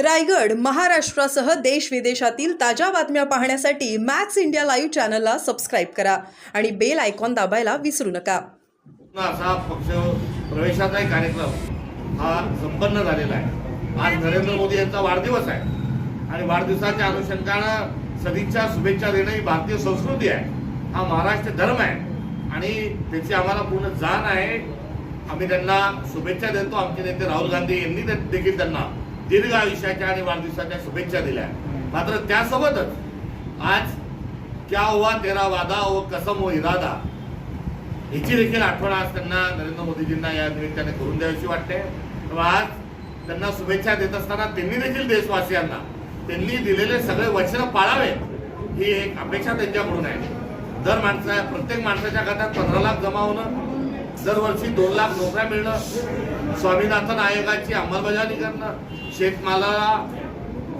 रायगड महाराष्ट्रासह देश विदेशातील ताज्या बातम्या पाहण्यासाठी मॅक्स इंडिया लाईव्ह चॅनलला सबस्क्राईब करा आणि बेल आयकॉन दाबायला विसरू नका. असा पक्ष प्रवेशाचाही कार्यक्रम हा संपन्न झालेला आहे. आज नरेंद्र मोदी यांचा वाढदिवस आहे. आणि वाढदिवसाच्या अनुषंगानं सदिच्छा शुभेच्छा देणं ही भारतीय संस्कृती आहे. हा महाराष्ट्र धर्म आहे. आणि त्याची आम्हाला पूर्ण जाण आहे. आम्ही त्यांना शुभेच्छा देतो. आमचे नेते राहुल गांधी यांनी देखील त्यांना दीर्घ आयुष्याच्या आणि वाढदिवसाच्या शुभेच्छा दिल्या. मात्र त्यासोबतच आज क्या हुआ तेरा वादा व कसम व इरादा? याची देखील आठवण आज त्यांना नरेंद्र मोदीजींना या निमित्ताने करून द्यावीशी वाटते. तेव्हा आज त्यांना शुभेच्छा देत असताना त्यांनी देखील देशवासियांना त्यांनी दिलेले सगळे वचन पाळावेत ही एक अपेक्षा त्यांच्याकडून आहे. दर माणसा प्रत्येक माणसाच्या खात्यात पंधरा लाख जमा होणं दरवर्षी दोन लाख नोकऱ्या मिळणं स्वामीनाथन आयोगाची अंमलबजावणी करणं शेतमालाला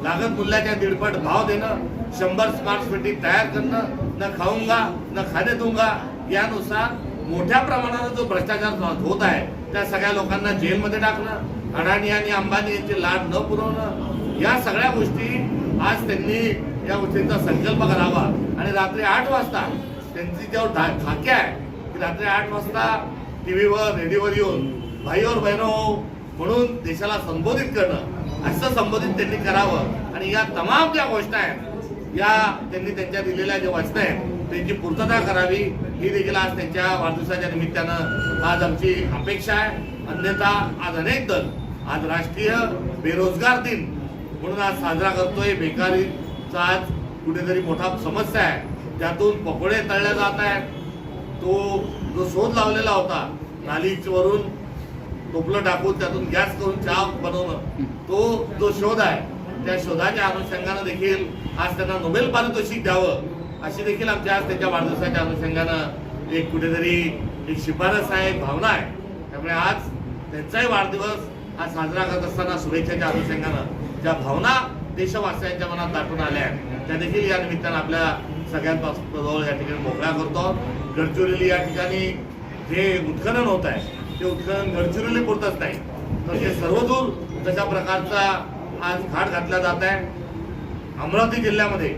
लागत मूल्याच्या दीडपट भाव देणं शंभर स्मार्ट सिटी तयार करणं न खाऊंगा न खाणे दूंगा यानुसार मोठ्या प्रमाणावर जो भ्रष्टाचार होत आहे त्या सगळ्या लोकांना जेलमध्ये टाकणं अडाणी आणि अंबानी यांची लाट न पुरवणं या सगळ्या गोष्टी आज त्यांनी या गोष्टींचा संकल्प करावा. आणि रात्री आठ वाजता त्यांची जेव्हा ढा- आहे की रात्री आठ वाजता टी व्हीवर रेडिओवर येऊन भाई और बहिणो म्हणून देशाला संबोधित करणं असं संबोधित त्यांनी करावं. आणि या तमाम ज्या गोष्टी आहेत या त्यांनी त्यांच्या दिलेल्या ज्या वचना आहेत त्यांची पूर्तता करावी. ही देखील आज त्यांच्या वाढदिवसाच्या निमित्तानं आज आमची अपेक्षा आहे. अन्यथा आज अनेक दल आज राष्ट्रीय बेरोजगार दिन म्हणून आज साजरा करतोय. बेकारीचा आज कुठेतरी मोठा समस्या आहे. त्यातून पकोडे तळले जात आहेत. तो जो शोध लावलेला होता नालीवरून टोपलं टाकून त्यातून गॅस करून चहा बनवणं तो जो शोध आहे त्या शोधाच्या अनुषंगानं देखील आज त्यांना नोबेल पारितोषिक द्यावं अशी देखील आमच्या आज त्यांच्या वाढदिवसाच्या अनुषंगानं एक कुठेतरी एक शिफारस आहे एक भावना आहे. त्यामुळे आज त्यांचाही वाढदिवस हा साजरा करत असताना शुभेच्छाच्या अनुषंगानं ज्या भावना देशवासियांच्या मनात दाटून आल्या आहेत त्या देखील या निमित्तानं आपल्या सगळ्यांजवळ या ठिकाणी मोकळा करतो. गडचिरोली या ठिकाणी जे उत्खनन होत आहे ते उत्खनन गडचिरोली पुरतच नाही. तर ते सर्वदूर तशा प्रकारचा आज घाट घातला जात आहे. अमरावती जिल्ह्यामध्ये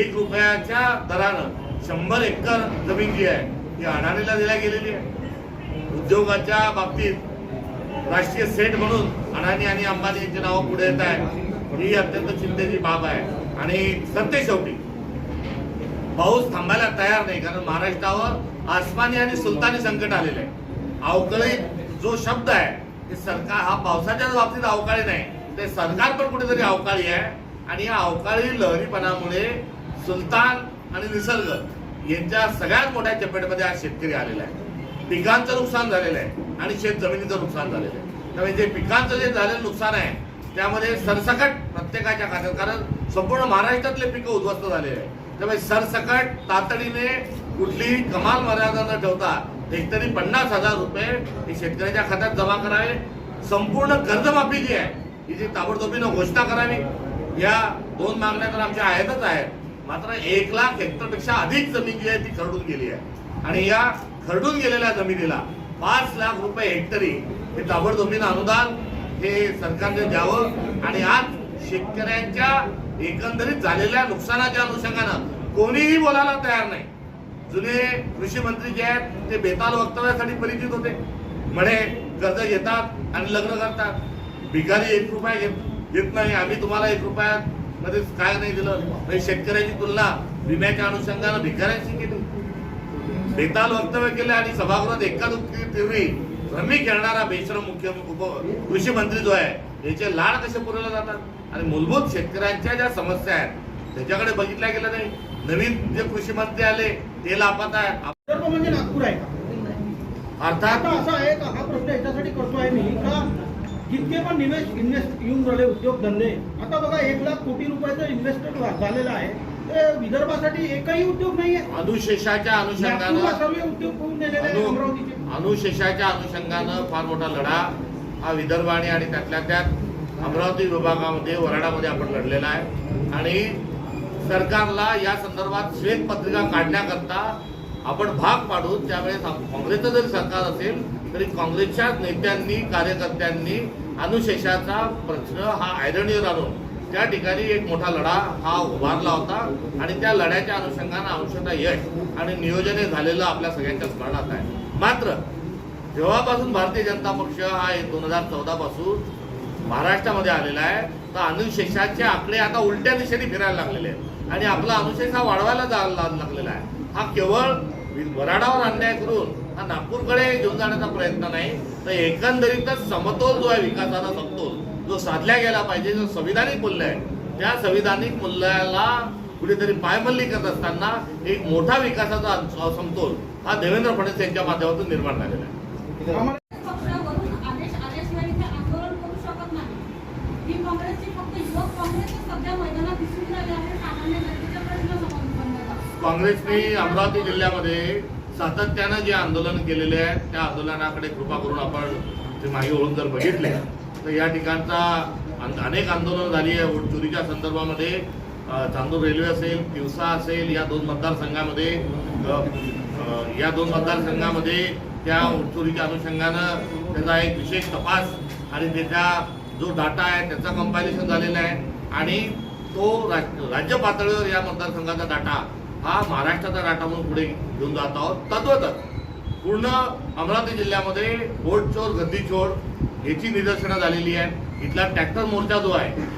एक रुपयाच्या दरानं शंभर एकर जमीन जी आहे ती अडाणीला दिल्या गेलेली आहे. उद्योगाच्या बाबतीत राष्ट्रीय सेट म्हणून अडाणी आणि अंबानी यांची नावं पुढे येत आहे. ही अत्यंत चिंतेची बाब आहे. आणि सत्य शेवटी पाऊस थांबायला तयार नाही कारण महाराष्ट्रावर आसमानी आणि सुलतानी संकट आलेलं आहे. अवकाळी जो शब्द आहे ते सरकार हा पावसाच्याच बाबतीत अवकाळी नाही ते सरकार पण कुठेतरी अवकाळी आहे. आणि या अवकाळी लहरीपणामुळे सुलतान आणि निसर्ग यांच्या सगळ्यात मोठ्या चपेटमध्ये आज शेतकरी आलेला आहे. पिकांचं नुकसान झालेलं आहे आणि शेत जमिनीचं नुकसान झालेलं आहे. त्यामुळे जे पिकांचं जे झालेलं नुकसान आहे त्यामध्ये सरसकट प्रत्येकाच्या खात्यात कारण संपूर्ण महाराष्ट्रातले पिकं उद्ध्वस्त झालेले आहे त्यामुळे सरसकट तातडीने कुठलीही कमाल मर्यादा न ठेवता एकतरी पन्नास हजार रुपये हे शेतकऱ्याच्या खात्यात जमा करावे. संपूर्ण कर्जमाफी जी आहे ही जी ताबडतोबीनं घोषणा करावी या दोन मागण्या तर आमच्या आहेतच आहेत. मात्र एक लाख हेक्टरपेक्षा अधिक जमीन जी आहे ती खरडून गेली आहे. आणि या खरडून गेलेल्या जमिनीला पाच लाख रुपये हेक्टरी हे ताबडतोबीनं अनुदान हे सरकारने द्यावं. आणि आज शेतकऱ्यांच्या एकंदरीत झालेल्या नुकसानाच्या अनुषंगानं कोणीही बोलायला तयार नाही. जुने कृषी मंत्री जे आहेत ते बेताल वक्तव्यासाठी परिचित होते. म्हणे कर्ज घेतात आणि लग्न करतात. भिकारी एक रुपया घेत घेत नाही. आम्ही तुम्हाला एक रुपयात मध्येच काय नाही दिलं. म्हणजे शेतकऱ्याची तुलना विम्याच्या अनुषंगानं भिकाऱ्यांशी केली. बेताल वक्तव्य केले आणि सभागृहात एका दुखी भ्रमी खेळणारा बेश्रम मुख्य उप कृषी मंत्री जो आहे याचे लाड कसे पुरवले जातात? आणि मूलभूत शेतकऱ्यांच्या ज्या समस्या आहेत त्याच्याकडे बघितल्या गेलं नाही. नवीन जे कृषी मंत्री आले ते लापात आहेत विदर्भ म्हणजे नागपूर आहे का? अर्थात आता असं आहे का हा प्रश्न याच्यासाठी करतोय मी का जितके पण निवेश इन्व्हेस्ट येऊन राहिले उद्योगधंदे आता बघा एक लाख कोटी रुपयाचं इन्व्हेस्टमेंट झालेलं आहे ते विदर्भासाठी एकही उद्योग नाही आहे अनुशेषाच्या नागपूरला अनुषंगानं सर्व उद्योग होऊन गेलेले अनु अमरावतीचे. अनुशेषाच्या अनुषंगानं फार मोठा लढा हा विदर्भ आणि आणि त्यातल्या त्यात अमरावती विभागामध्ये वराडामध्ये आपण लढलेला आहे. आणि सरकारला या संदर्भात श्वेतपत्रिका काढण्याकरता आपण भाग पाडून त्यावेळेस काँग्रेसचं जरी सरकार असेल तरी काँग्रेसच्या नेत्यांनी कार्यकर्त्यांनी अनुशेषाचा प्रश्न हा आयरणीवर आणून त्या ठिकाणी एक मोठा लढा हा उभारला होता आणि त्या लढ्याच्या अनुषंगानं अंशतः यश आणि नियोजने झालेलं आपल्या सगळ्यांच्या स्मरणात आहे. मात्र जेव्हापासून भारतीय जनता पक्ष हा दोन हजार चौदा पासून महाराष्ट्रामध्ये आलेला आहे. तर अनुशेषाचे आकडे आता उलट्या दिशेने फिरायला लागलेले आहेत. आणि आपला अनुशेष हा वाढवायला जायला लाग- लागलेला आहे. हा केवळ वराडावर अन्याय करून हा नागपूरकडे घेऊन जाण्याचा प्रयत्न नाही. तर एकंदरीतच समतोल जो आहे विकासाचा समतोल जो साधला गेला पाहिजे जो संविधानिक मूल्य आहे त्या संविधानिक मूल्याला कुठेतरी पायमल्ली करत असताना एक मोठा विकासाचा समतोल हा देवेंद्र फडणवीस यांच्या माध्यमातून निर्माण झालेला आहे आम्हाला पक्षावरून आदेश आल्याशिवाय इथे आंदोलन करू शकत नाही ही काँग्रेसची फक्त युवक काँग्रेसच सध्या मैदानात दिसून राहिले आहे सामान्य जनतेचे प्रश्न समजून काँग्रेसने अमरावती जिल्ह्यामध्ये सातत्यानं जे आंदोलन केलेले आहे त्या आंदोलनाकडे कृपा करून आपण ते मागे ओळून जर बघितले तर या ठिकाणचा अनेक आंदोलनं झाली आहे. वोट चोरीच्या संदर्भामध्ये चांदूर रेल्वे असेल तिवसा असेल या दोन मतदारसंघामध्ये या दोन मतदारसंघामध्ये त्या वोट चोरीच्या अनुषंगानं त्याचा एक विशेष तपास आणि त्याच्या जो डाटा आहे त्याचं कंपायलेशन झालेलं आहे. आणि तो राज- राज्य पातळीवर या मतदारसंघाचा डाटा हा महाराष्ट्राचा डाटा म्हणून पुढे घेऊन जात आहोत. तद्वतच पूर्ण अमरावती जिल्ह्यामध्ये बोटचोर गद्दीचोर याची निदर्शनं झालेली आहे इथला ट्रॅक्टर मोर्चा जो आहे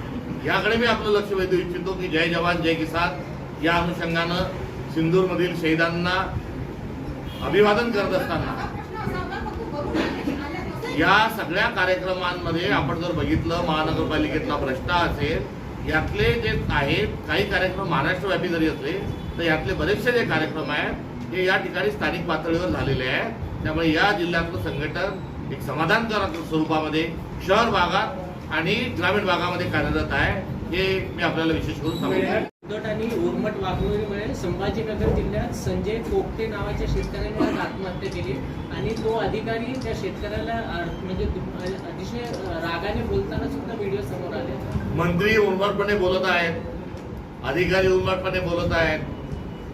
याकडे मी आपलं लक्ष वेधू इच्छितो की जय जवान जय किसान. या अनुषंगानं सिंधूरमधील शहीदांना अभिवादन करत असताना प्रश्न असा होता फक्त वरून आदेश आले कसं या सगळ्या कार्यक्रमांमध्ये आपण जर बघितलं महानगरपालिकेतला भ्रष्टा असेल यातले जे आहेत काही कार्यक्रम महाराष्ट्रव्यापी जरी असले तर यातले बरेचसे जे कार्यक्रम आहेत हे या ठिकाणी स्थानिक पातळीवर झालेले आहेत. त्यामुळे या जिल्ह्यातलं संघटन एक समाधानकारक स्वरूपामध्ये शहर भागात आणि ग्रामीण भागामध्ये कार्यरत आहे हे मी आपल्याला विशेष करून सांगतो. उदट आणि उर्मट वागणुकीमुळे संभाजीनगर जिल्ह्यात संजय कोकटे नावाच्या शेतकऱ्याने आज आत्महत्या केली आणि तो अधिकारी त्या शेतकऱ्याला म्हणजे अतिशय रागाने बोलताना सुद्धा व्हिडिओ समोर आले. मंत्री उर्मटपणे बोलत आहेत अधिकारी उर्मटपणे बोलत आहेत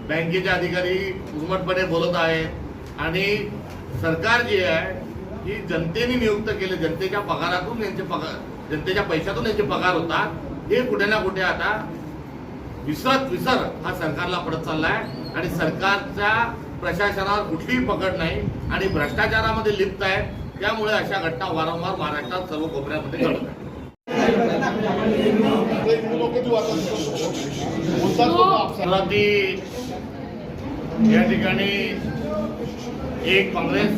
बँकेचे अधिकारी उर्मटपणे बोलत आहेत आणि सरकार जे आहे ही जनतेने नियुक्त केले जनतेच्या पगारातून यांचे पगार जनतेच्या पैशातून यांचे पगार होतात हे कुठे ना कुठे आता विसरत विसर. हा सरकारला पडत चाललाय. आणि सरकारच्या प्रशासनावर कुठलीही पकड नाही आणि भ्रष्टाचारामध्ये लिप्त आहे. त्यामुळे अशा घटना वारंवार महाराष्ट्रात सर्व कोपऱ्यामध्ये घडत आहेत. या ठिकाणी एक काँग्रेस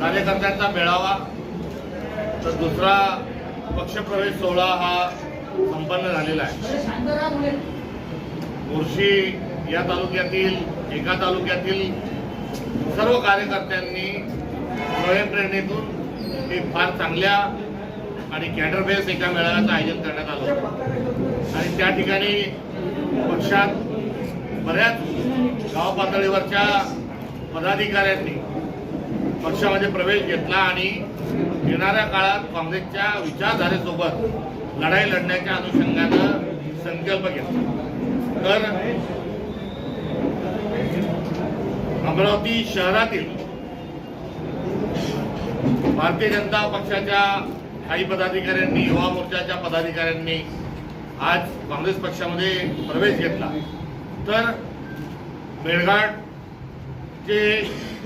कार्यकर्त्यांचा मेळावा तर दुसरा पक्षप्रवेश सोहळा हा संपन्न झालेला आहे. मुर्शी या तालुक्यातील एका तालुक्यातील सर्व कार्यकर्त्यांनी स्वयंप्रेरणेतून हे फार चांगल्या आणि कॅडर बेस एका मेळाव्याचं आयोजन करण्यात आलं होतं. आणि त्या ठिकाणी पक्षात बऱ्याच गाव पातळीवरच्या पदाधिकाऱ्यांनी पक्षामध्ये प्रवेश घेतला आणि येणाऱ्या काळात काँग्रेसच्या विचारधारेसोबत लढाई लढण्याच्या अनुषंगानं संकल्प घेतला. तर अमरावती शहरातील भारतीय जनता पक्षाच्या काही पदाधिकाऱ्यांनी युवा मोर्चाच्या पदाधिकाऱ्यांनी आज काँग्रेस पक्षामध्ये प्रवेश घेतला. तर मेळघाटचे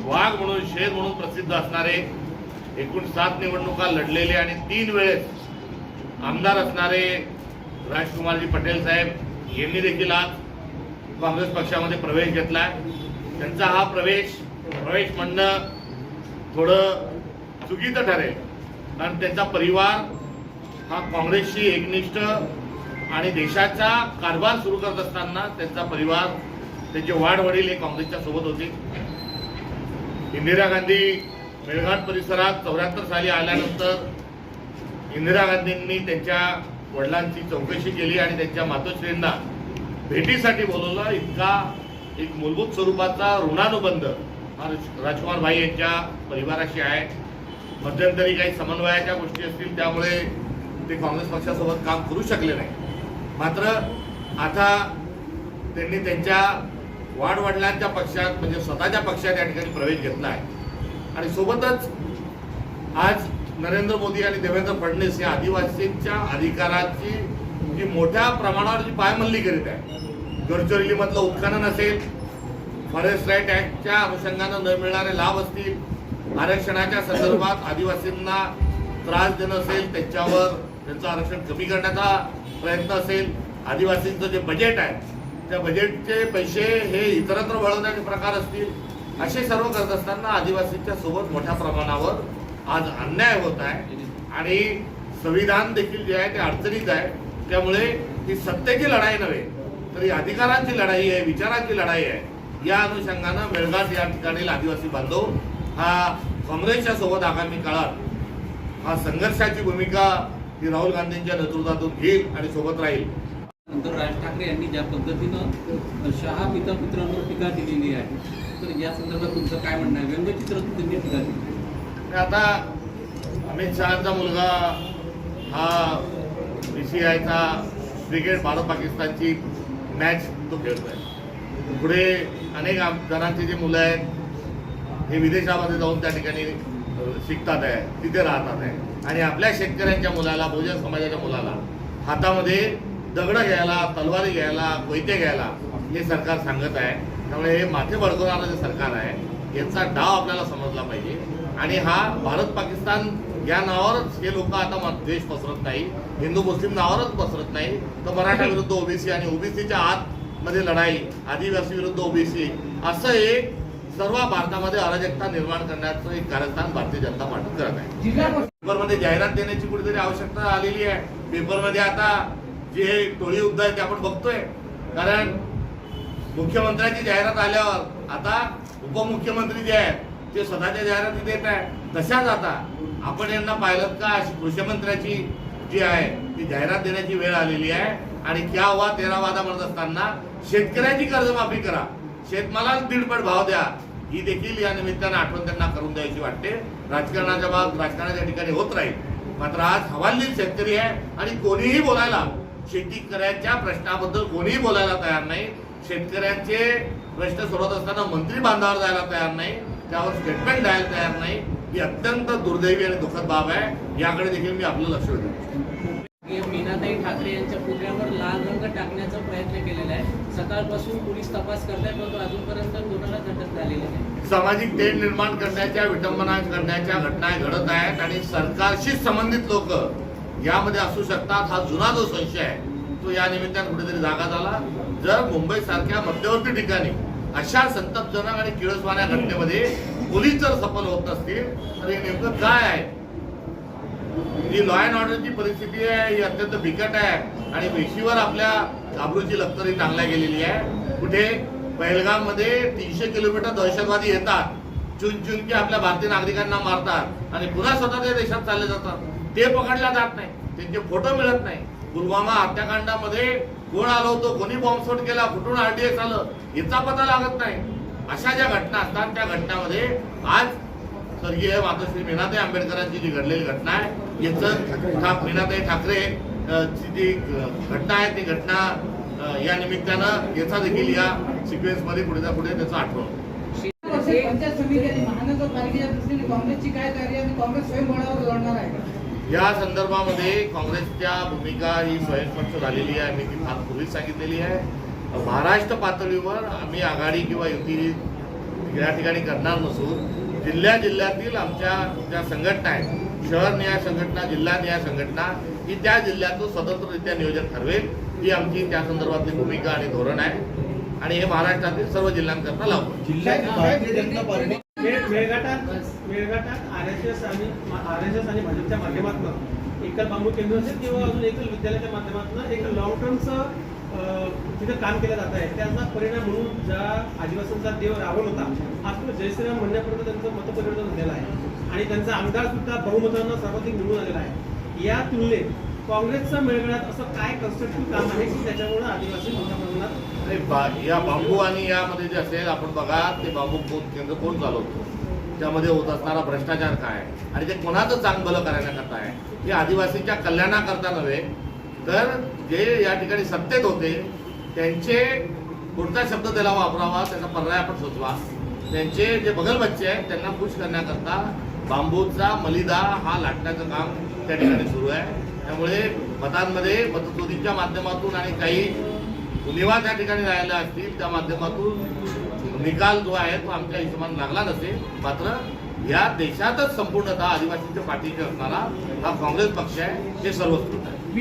वाघ म्हणून शेर म्हणून प्रसिद्ध असणारे एकूण सात निवडणुका लढलेले आणि तीन वेळेस आमदार असणारे राजकुमारजी पटेल साहेब यांनी देखील आज काँग्रेस पक्षामध्ये प्रवेश घेतला त्यांचा हा प्रवेश प्रवेश म्हणणं थोडं चुकीचं ठरेल. कारण त्यांचा परिवार हा काँग्रेसशी एकनिष्ठ आणि देशाचा कारभार सुरू करत असताना त्यांचा परिवार त्यांचे वाढ वडील हे काँग्रेसच्या सोबत होते. इंदिरा गांधी मेळघाट परिसरात चौऱ्याहत्तर साली आल्यानंतर इंदिरा गांधींनी त्यांच्या वडिलांची चौकशी केली आणि त्यांच्या मातोश्रींना भेटीसाठी बोलवलं. इतका एक मूलभूत स्वरूपाचा ऋणानुबंध हा राजकुमार भाई यांच्या परिवाराशी आहे. मध्यंतरी काही समन्वयाच्या गोष्टी असतील त्यामुळे ते काँग्रेस पक्षासोबत काम करू शकले नाही. मात्र आता त्यांनी त्यांच्या वाडवडिलांच्या पक्षात म्हणजे स्वतःच्या पक्षात या ठिकाणी प्रवेश घेतला आहे. आणि सोबतच आज नरेंद्र मोदी आणि देवेंद्र फडणवीस या आदिवासींच्या अधिकाराची जी मोठ्या प्रमाणावर जी पायमल्ली करीत आहे. गडचिरोलीमधलं उत्खनन असेल फॉरेस्ट राईट ॲक्टच्या अनुषंगानं न मिळणारे लाभ असतील आरक्षणाच्या संदर्भात आदिवासींना त्रास देणं असेल त्यांच्यावर त्यांचं आरक्षण कमी करण्याचा प्रयत्न असेल आदिवासींचं जे बजेट आहे त्या बजेटचे पैसे हे इतरत्र वळवण्याचे प्रकार असतील असे सर्व करत असताना आदिवासींच्या सोबत मोठ्या प्रमाणावर आज अन्याय होत आहे. आणि संविधान देखील जे आहे ते अडचणीत आहे. त्यामुळे ही सत्तेची लढाई नव्हे तर ही अधिकारांची लढाई आहे विचारांची लढाई आहे. या अनुषंगानं मेळघाट या ठिकाणी आदिवासी बांधव हा काँग्रेसच्या सोबत आगामी काळात हा संघर्षाची भूमिका ही राहुल गांधींच्या नेतृत्वातून घेईल आणि सोबत राहील. नंतर राज ठाकरे यांनी ज्या पद्धतीनं शहा पिता पुत्रांवर टीका दिलेली आहे तर या संदर्भात तुमचं काय म्हणणं आहे? व्यंगचित्रातून त्यांनी टीका दिली म्हणजे आता अमित शहाचा मुलगा हा बी सी आयचा क्रिकेट भारत पाकिस्तानची मॅच तो खेळतो आहे पुढे अनेक आम- जणांची जी मुलं आहेत हे विदेशामध्ये जाऊन त्या ठिकाणी शिकतात आहे तिथे राहतात आहे. आणि आपल्या शेतकऱ्यांच्या मुलाला बहुजन समाजाच्या मुलाला हातामध्ये दगडं घ्यायला तलवारी घ्यायला कोयते घ्यायला हे सरकार सांगत आहे. त्यामुळे हे माथे बळकवणारं जे सरकार आहे याचा डाव आपल्याला समजला पाहिजे. आणि हा भारत पाकिस्तान या नावावरच हे लोक आता द्वेष पसरत नाही. हिंदू मुस्लिम नावावरच पसरत नाही. तर मराठा विरुद्ध ओबीसी आणि ओबीसीच्या आत मध्ये लढाई आदिवासी विरुद्ध ओबीसी असं एक सर्व भारतामध्ये अराजकता निर्माण करण्याचं एक कारस्थान भारतीय जनता पार्टी करत आहे. पेपरमध्ये जाहिरात देण्याची कुठेतरी आवश्यकता आलेली आहे. पेपरमध्ये आता जे टोळी युद्ध आहे ते आपण बघतोय. कारण मुख्यमंत्र्यांची जाहिरात आल्यावर आता उपमुख्यमंत्री जे आहेत ते स्वतःच्या जाहिराती देत आहे तशाच आता आपण यांना पाहिलं का अशी कृषीमंत्र्याची जी आहे ती जाहिरात देण्याची वेळ आलेली आहे. आणि क्या वा तेरा वादा म्हणत असताना शेतकऱ्याची कर्जमाफी करा. शेतमालाला दीडपट भाव द्या. ही देखील या निमित्तानं आठवण त्यांना करून द्यायची वाटते. राजकारणाच्या बाब राजकारणाच्या ठिकाणी होत राहील. मात्र आज हवालदिल शेतकरी आहे आणि कोणीही बोलायला शेतकऱ्यांच्या प्रश्नाबद्दल कोणीही बोलायला तयार नाही. शेतकऱ्यांचे प्रश्न सोडवत असताना मंत्री बांधावर जायला तयार नाही. त्यावर स्टेटमेंट द्यायला तयार नाही. ही अत्यंत दुर्दैवी आणि दुःखद बाब आहे. याकडे देखील मी आपलं लक्ष हे मीनाताई ठाकरे यांच्या पुतळ्यावर लाल रंग टाकण्याचा प्रयत्न केलेला आहे. सकाळपासून पोलीस तपास करतायत परंतु अजूनपर्यंत कोणालाच अटक झालेली नाही. सामाजिक तेढ निर्माण करण्याच्या विटंबना करण्याच्या घटना घडत आहेत आणि सरकारशी संबंधित लोक यामध्ये असू शकतात. हा जुना जो संशय आहे तो या निमित्तानं कुठेतरी जागा झाला. जर मुंबई सारख्या मध्यवर्ती ठिकाणी अशा संतप्तजनक आणि किळसवाण्या घटनेमध्ये पोलीस जर सफल होत नसतील तर हे नेमकं काय आहे? जी लॉ अँड ऑर्डरची परिस्थिती आहे ही अत्यंत बिकट आहे आणि वेशीवर आपल्या आबरूची लक्तरी टांगल्या गेलेली आहे. कुठे? पहलगाममध्ये तीनशे किलोमीटर दहशतवादी येतात. चुन चुन की आपल्या भारतीय नागरिकांना मारतात आणि पुन्हा स्वतःच्या देशात चालले जातात. ते पकडल्या जात नाही. त्यांचे फोटो मिळत नाही. पुलवामा हत्याकांडामध्ये कोण आलो होतो कोणी बॉम्बस्फोट केला कुठून आरडीएक्स आलं याचा पता लागत नाही. अशा ज्या घटना असतात त्या घटनामध्ये आज स्वर्गीय मातोश्री मीनाताई आंबेडकरांची जी घडलेली घटना आहे याचं ठा मीनाताई ठाकरे ची जी घटना आहे ती घटना या निमित्तानं याचा देखील या सिक्वेन्समध्ये पुढे जा पुढे त्याचं आठवण. महानगरपालिकेच्या दृष्टीने काँग्रेसची काय तयारी आणि काँग्रेस स्वयंबळावर लढणार आहे? या संदर्भामध्ये काँग्रेसच्या भूमिका ही स्वयंस्पष्ट झालेली आहे मी ती फार पूर्वीच सांगितलेली आहे. महाराष्ट्र पातळीवर आम्ही आघाडी किंवा युती या ठिकाणी करणार नसून जिल्ह्या जिल्ह्यातील आमच्या ज्या संघटना आहेत शहर न्याय संघटना जिल्हा न्याय संघटना ही त्या जिल्ह्यातून स्वतंत्ररित्या नियोजन ठरवेल ही आमची त्या संदर्भातली भूमिका आणि धोरण आहे. आणि हे महाराष्ट्रातील सर्व जिल्ह्यांकरता लावतो मेळघाटात मेळघाटात आर एस एस आणि आर एस एस आणि भाजपच्या माध्यमातून एकल बांबू केंद्र असेल किंवा अजून एकल विद्यालयाच्या माध्यमातून एक लॉंग टर्मचं तिथं काम केलं जात आहे त्याचा परिणाम म्हणून ज्या आदिवासींचा देव रावण होता आज तो जय म्हणण्यापर्यंत त्यांचं मतपरिवर्तन झालेलं आहे. आणि त्यांचा आमदार सुद्धा बहुमतानं सर्वाधिक निवडून आलेला आहे. या तुलनेत काँग्रेसचं मेळघाटात असं काय कन्स्ट्रक्टिव्ह काम आहे की त्याच्यामुळे आदिवासी मोठ्या प्रमाणात बा- या बांबू आणि यामध्ये जे असेल आपण बघा ते बांबू कोण केंद्र कोण चालवतो? त्यामध्ये होत असणारा भ्रष्टाचार काय? आणि ते कोणाचं चांगलं करण्याकरता आहे? हे आदिवासींच्या कल्याणाकरता नव्हे तर जे या ठिकाणी सत्तेत होते त्यांचे कोणता शब्द त्याला वापरावा त्याचा पर्याय आपण सुचवा त्यांचे जे बगल बच्चे आहेत त्यांना खुश करण्याकरता बांबूचा मलिदा हा लाटण्याचं काम त्या ठिकाणी सुरू आहे. त्यामुळे मतांमध्ये मतचोरीच्या माध्यमातून आणि काही उणिवा त्या ठिकाणी राहिल्या असतील त्या माध्यमातून निकाल जो आहे तो आमच्या हिशोबाने लागला नसेल. मात्र या देशातच संपूर्णतः आदिवासींच्या पाठीशी असणारा हा काँग्रेस पक्ष आहे हे सर्वस्कृत आहे.